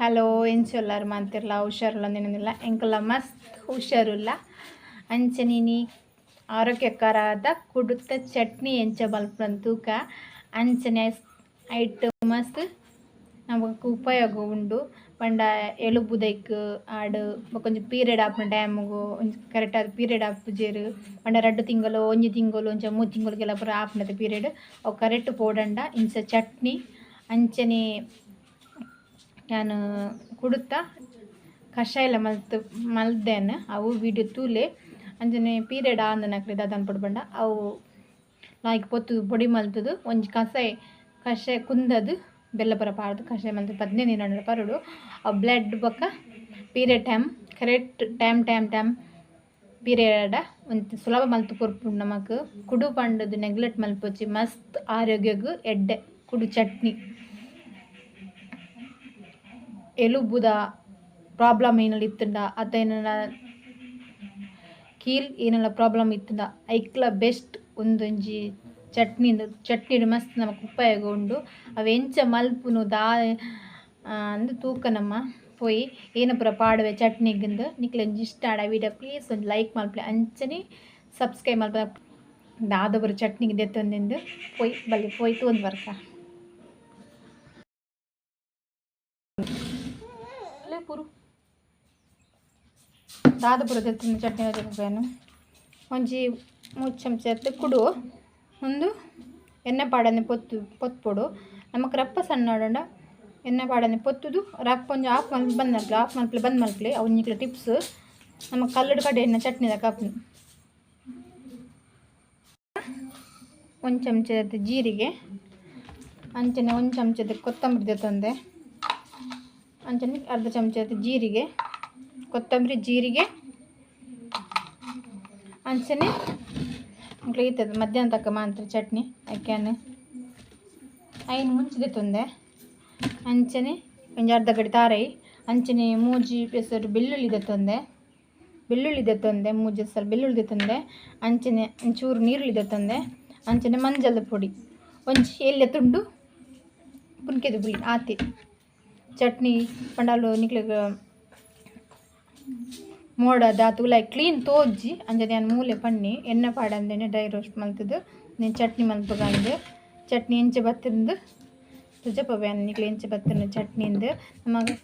Hello ಎಂಚು ಎಲ್ಲರು ಮಾಡ್ತಿರಲ್ಲ ಹುಷಾರಿಲ್ಲ ನಿನ್ನಿಲ್ಲ ಎಂಕಲ್ಲ ಮಸ್ತ್ ಹುಷಾರಿಲ್ಲ. ಆರೋಗ್ಯಕರ ಆರೋಗ್ಯಕರಾದ ಕುಡುತ್ತ ಚಟ್ನಿ ಎಂಚ ಬಲ್ಪಂತೂಕ ಅಂಚನೆ ಐಟ್ ಮಸ್ತ್. ನಮಕ್ ಉಪಯೋಗ ಉಂಡು. ಪಂಡ ಎಲುಬುದೈಕ್ ಆಡು ಕೊಂಚ ಪೀರಿಯಡ್ ಆಪುನ ಟೈಮ್ಗು ಒಂಚ ಕರೆಕ್ಟ್ ಆದ್ ಪೀರಿಯಡ್ ಆಪುಜೆರ್ ಪಂಡ ರಡ್ಡ್ ತಿಂಗಳು, ಒಂಜಿ ತಿಂಗಳು ಒಂಚ ಮೂರು ತಿಂಗಳಿಗೆಲ್ಲ ಪೂರ ಆಪಿನದ ಪೀರಿಯಡ್. ಅವು ಕರೆಕ್ಟ್ ಪೋಡಂಡ, ಇಂಚ ಚಟ್ನಿ. ಅಂಚನೆ ನಾನು ಕುಡುತ್ತಾ ಕಷಾಯ ಎಲ್ಲ ಮಲ್ತ್ ಮಲ್ದೇನೆ, ಅವು ವಿಡಿಯೋ ತೂಲೆ, ಅಂಜನೆ ಪೀರಿಯಡ್ ಆಂದ ನಕ್ಲೆ ಅದನ್ನು ಪಡ್ಬಂಡ ಅವು ಲಾಯ್ಕ್ ಪೊತ್ತು ಪೊಡಿ ಮಲ್ತದು, ಒಂಜಿ ಕಷಾಯ ಕಷಾಯ ಕುಂದದು, ಬೆಲ್ಲ ಪರ ಪಾಡ್ದು, ಕಷಾಯ ಮಲ್ತು ಪದ್ನೆ ನೀರು ಪರಡು, ಅವು ಬ್ಲಡ್ ಬೊಕ್ಕ period time, correct time time time ಪೀರಿಯಡ ಒಂದು ಸುಲಭ ಮಲ್ತು ಕೊರ್ಪುಂಡು ನಮಕ್. ಕುಡು ಪಂಡದು ನೆಗ್ಲೆಕ್ಟ್ ಮಲ್ಪೊಚ್ಚಿ ಮಸ್ತ್ ಆರೋಗ್ಯಗೂ ಎಡ್ಡೆ, ಕುಡು ಚಟ್ನಿ. ಎಲುಬುದ ಪ್ರಾಬ್ಲಮ್ ಏನಲ್ಲಿ ಇತ್ತುಂಡ? ಅತ್ತ ಏನಲ್ಲ ಕೀಲ್ ಏನೆಲ್ಲ ಪ್ರಾಬ್ಲಮ್ ಇತ್ತುಂಡ? ಐಕ್ಲ ಬೆಸ್ಟ್ ಒಂದೊಂಜಿ ಚಟ್ನಿ ಚಟ್ನಿ ಮಸ್ತ್ ನಮಕ್ ಉಪಯೋಗ ಉಂಡು. ಅವು ಎಂಚ ಮಲ್ಪುನು ದಾ ಅಂದು ತೂಕ ನಮ್ಮ ಪೋಯಿ ಏನ ಪೂರ ಪಾಡುವೆ ಚಟ್ನಿಗಿಂದು. ನಿಕ್ಲೆ ಇಷ್ಟ ಆಡ ವಿಡಿಯೋ ಪ್ಲೀಸ್ ಒಂದು ಲೈಕ್ ಮಲ್ಪಲೆ. ಅಂಚನೆ ಸಬ್ಸ್ಕ್ರೈಬ್ ಮಲ್ಪ ದಾದ ಪೂರ ಚಟ್ನಿಗೆ ದೆತ್ತೊಂದಿಂದು ಪೊಯ್, ಬಲ್ಲಿ ಪೋಯ್ತು ತೂಂದು ಬರ್ಕ. ಪುರು. ದಾದ ಪುರ ದೆತ್ತಿನ ಚಟ್ನಿ ತೆಗೆಬೇನು ಒಂಜಿ ಮೂರು ಚಮಚ ಕುಡು. ಒಂದು ಎಣ್ಣೆ ಪಾಡನೆ ಪೊತ್ತು ಪೊತ್ಪೊಡು ನಮಗೆ ರಪ್ಪ ಸಣ್ಣ ಎಣ್ಣೆ ಪಾಡನೆ ಪೊತ್ತುದು. ರಪ್ಪ ಒಂಜಿ ಆಫ್ ಮಲ್ಪಿ ಬಂದ್ ಮಲ್ಕಲಿ ಆಫ್ ಬಂದ ಬಂದ್ ಅವ್ನ ಇಕ್ಕಲು ಟಿಪ್ಸ್ ನಮಕ್ ಕಲ್ಲಡ್ ಕಡೆ ಎಣ್ಣೆ ಚಟ್ನಿದಾಗ ಕಾಪುನು ಒಂದು ಚಮಚದ ಜೀರಿಗೆ. ಅಂಚನೆ ಒಂದು ಚಮಚದ ಕೊತ್ತಂಬರಿ ತಂದೆ. ಅಂಚನೆ ಅರ್ಧ ಚಮಚ ಜೀರಿಗೆ, ಕೊತ್ತಂಬರಿ ಜೀರಿಗೆ. ಅಂಚನೆ ಇಂಕ್ಲ ಈತದ ಮಧ್ಯಾಹ್ನ ತಕ್ಕ ಮಾತ್ರ ಚಟ್ನಿ ಅಕ್ಕಿಯನ್ನು ಐನು ಮುಂಚಿದೆ ತೊಂದೆ. ಅಂಚನೆ ಒಂಜಿ ಅರ್ಧ ಗಡಿ ತಾರೈ. ಅಂಚನೆ ಮೂಜಿ ಪೆಸರು ಬೆಳ್ಳುಳ್ಳಿ ತೊಂದೆ. ಬೆಳ್ಳುಳ್ಳಿ ತೊಂದೆ, ಮೂಜಿ ಸ್ವಲ್ಪ ಬೆಳ್ಳುಳ್ಳಿದೆ ತೊಂದೆ. ಅಂಚನೆ ಒಂಚೂರು ನೀರುಳ್ಳಿದೆ ತೊಂದೆ. ಅಂಚನೆ ಮಂಜದ ಪುಡಿ. ಒಂಜಿ ಎಲ್ಯ ತುಂಡು ಪುನ್ಕೆದು ಪುಳಿ ಆತಿ. ಚಟ್ನಿ, ಪಂಡಾಲು, ನಿಕ್ಲೆಗ್, ಮೋಡ ದಾತುಲಾಯ್ ಕ್ಲೀನ್ ತೋಜ್ಜಿ ಅಂಜನೆ ನಾನು ಮೂಲೆ ಪನ್ನಿ ಎಣ್ಣೆ ಪಾಡಂದೇನೆ ಡ್ರೈ ರೋಸ್ಟ್ ಮಲ್ತದು, ನೀನು ಚಟ್ನಿ ಮಲ್ಪಗಂದು ಚಟ್ನಿ ಎಂಚ ಬತ್ತಿಂದು ತುಜಪ ಬ್ಯಾನ್ ನಿಕ್ಲೆ ಎಂಚ ಬತ್ತಿನ ಚಟ್ನಿಂದು ನಮಗೆ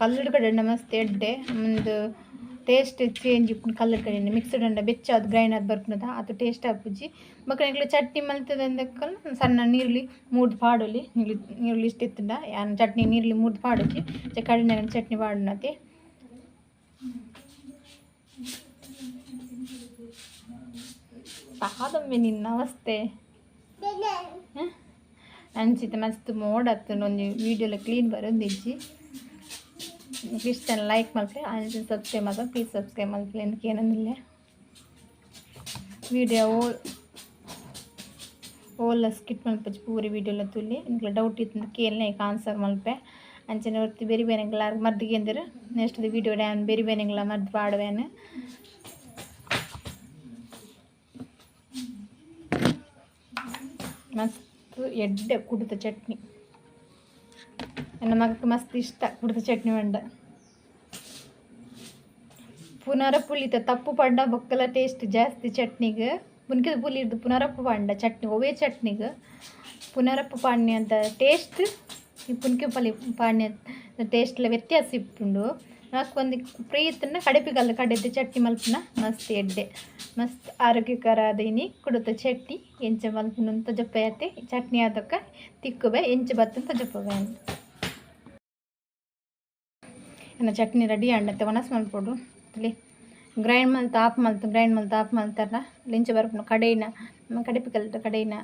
ಕಲ್ಲುಡ್ ಕಡೆ ಮಸ್ತ್ ಎಡ್ಡೆ ಒಂದು ಟೇಸ್ಟ್ ಚೇಂಜ್ ಇಪ್ಪುಂಡು ಕಲರ್ ಕಡೆ ಮಿಕ್ಸ್ಡ್ ಅಂಡ ಬೆಚ್ಚ ಅದು ಗ್ರೈಂಡ್ ಆದ ಬರ್ಪುನದ ಅದು ಟೇಸ್ಟ್ ಆಪುಜಿ ಬೊಕ ನಿಕ್ಲೆ ಚಟ್ನಿ ಮಲ್ತದ ಸಣ್ಣ ನೀರುಳ್ಳಿ, ಮೂರ್ದು ಪಾಡೊಲಿ ನೀರುಳ್ಳಿ ನೀರುಳ್ಳಿ ಇಷ್ಟ ಯಾನ್ ಚಟ್ನಿ ನೀರುಳ್ಳಿ ಮೂರ್ದು ಪಾಡೊಚ್ಚಿ ಕಡಿಮೆ ಚಟ್ನಿ ಪಾಡುನತಿ. ಸಾದೊಮ್ಮೆ ನಿನ್ನ ಅವಸ್ಥೆ. ಅಂಚಿತ ಮಸ್ತ್ ಮೋಡತ್ತು ಒಂಜಿ ವೀಡಿಯೋಲ ಕ್ಲೀನ್ ಬರೋದಿಜ್ಜಿ. ಇಷ್ಟ ಲೈಕ್ ಮಲ್ಪೆ ಅಂಚೆ ಸಬ್ಸ್ಕ್ರೈಬ್ ಮಾಡ್ದೆ ಪ್ಲೀಸ್ ಸಬ್ಸ್ಕ್ರೈಬ್ ಮಲ್ಪಲೆ ಏನಂದಿಲ್ಲ ವಿಡಿಯೋ ಓಲ್ ಸ್ಕಿಟ್ ಮಲ್ಪಚ್ಚಿ ಪೂರಿ ವಿಡಿಯೋಲ ತುಲ್ಲಿ ಇಂಕ್ಲ ಡೌಟ್ ಇತ್ತು ಕೇಳನೆ ಆನ್ಸರ್ ಮಲ್ಪೆ ಅಂಚನೆ ಒತ್ತಿ ಬೇರೆ ಬೇರೆಂಗ್ಲ ಮರ್ದಿಗೆ ಅಂದಿರು. ನೆಕ್ಸ್ಟ್ ವಿಡಿಯೋ ಡ್ಯಾನ್ ಬೇರೆ ಬೇರೆಂಗ್ಲ ಮರ್ದು ಪಾಡುವೇನು ಮಸ್ತ್ ಎಡ್ಡೆ ಕುಡಿದ ಚಟ್ನಿ. ನನ್ನ ಮಗಕ್ಕೆ ಮಸ್ತ್ ಇಷ್ಟ ಕುಡಿತ ಚಟ್ನಿ ಮಂಡ ಪುನರ ಪುಳಿತ ತಪ್ಪು ಪಂಡ ಬೊಕ್ಕಲ ಟೇಸ್ಟ್ ಜಾಸ್ತಿ ಚಟ್ನಿಗೆ ಪುನ್ಕಿದ ಪುಲಿ ಇರ್ದು ಪುನರಪ್ಪು ಪಾಂಡ ಚಟ್ನಿ ಒವೇ ಚಟ್ನಿಗೆ ಪುನರಪ್ಪು ಪಾಣ್ಯ ಅಂತ ಟೇಸ್ಟ್ ಈ ಪುನ್ಕೆ ಪಲ್ಲಿ ಪಾಣ್ಯ ಟೇಸ್ಟ್ಲ ವ್ಯತ್ಯಾಸ ಇಪ್ಪುಂಡು ನಾಲ್ಕು ಒಂದು ಪ್ರೀತನ್ನ ಕಡೆಪಿಗಲ್ಲ ಕಡೆದು ಚಟ್ನಿ ಮಲ್ಪನ ಮಸ್ತ್ ಎಡ್ಡೆ ಮಸ್ತ್ ಆರೋಗ್ಯಕರ ಇನಿ ಕುಡುತ್ತ ಚಟ್ನಿ ಎಂಚ ಮಲ್ಪುನ ತೊಜಪ್ಪಯತೆ ಚಟ್ನಿ ಆದಕ್ಕ ತಿಕ್ಕುಬೆ ಎಂಚ ಬತ್ತನ್ ತೊಜಪ್ಪಬೆ ಎನ್ನ ಚಟ್ನಿ ರೆಡಿ ಅಂಡತ್ತೆ ಒಣಸ್ ಮಲ್ಪಡು ಇಲ್ಲಿ ಗ್ರೈಂಡ್ ಮಲ್ತು ಆಫ್ ಮಲ್ತು ಗ್ರೈಂಡ್ ಮಲ್ತು ಆಫ್ ಮಲ್ತಾರ ಲಿಂಚ ಬರ್ಪುನ ಕಡೆಯಿನ ಕಡೆಪಿಕಲ್ತ ಕಡೆಯಿನ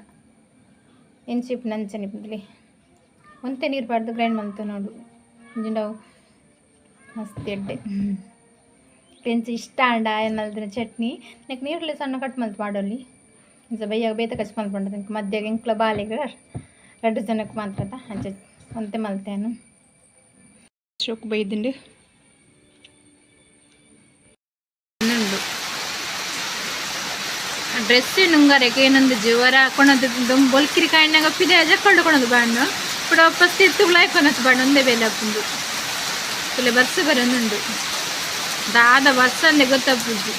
ಎಂಚಿಪ್ ಇಲ್ಲಿ. ಒಂತೆ ನೀರು ಪಾಡ್ದು ಗ್ರೈಂಡ್ ಮಲ್ತು ನೋಡು. ಇಂಜಿಂಡವು ಮಸ್ತ್ ಎಡ್ಡೆ. ಪೆಂಚ ಇಷ್ಟ ಅಂಡ ಏನಲ್ದಿನ ಚಟ್ನಿ. ನೆಕ್ ನೀರಲ್ಲಿ ಸಣ್ಣ ಕಟ್ ಮಲ್ತು ಮಾಡೋಲ್ಲಿ ಇಂಚ ಬೈಯಾಗ ಬೇತ ಕಚ್ ಮಲ್ಪಂಡ ಇಂಕ ಮಧ್ಯಾಗ ಇಂಕ್ಲ ಬಾಲಿಗೆ ಎರಡು ಜನಕ್ಕೆ ಅಂತ ಅಂಚೆ ಒಂತೆ ಮಲ್ತೇನು. സ്റ്റോക്ക് പെയ്തുണ്ട് ಡ್ರೆಸ್ ನುಂಗಾರಕ್ಕೆ ಏನೊಂದು ಜೀವರ ಹಾಕೊಳೋದು ಬೊಲ್ಕಿರಿ ಕಾಯಿನಾಗ ಪಿದೆ ಜಕ್ಕೊಂಡು ಕೊಡೋದು ಬಾಣ್ಣು ಕೂಡ ವಾಪಸ್ ತುಗ್ಲಾಯ್ಕೊನಸ್ ಬಾಣ್ಣು ಒಂದೇ ಬೇಲೆ ಹಾಕೊಂಡು ಇಲ್ಲ ಬರ್ಸ ಬರೋನುಂಡು ದಾದ ಬರ್ಸಂದೆ ಗೊತ್ತಾಗ್ಬೋದು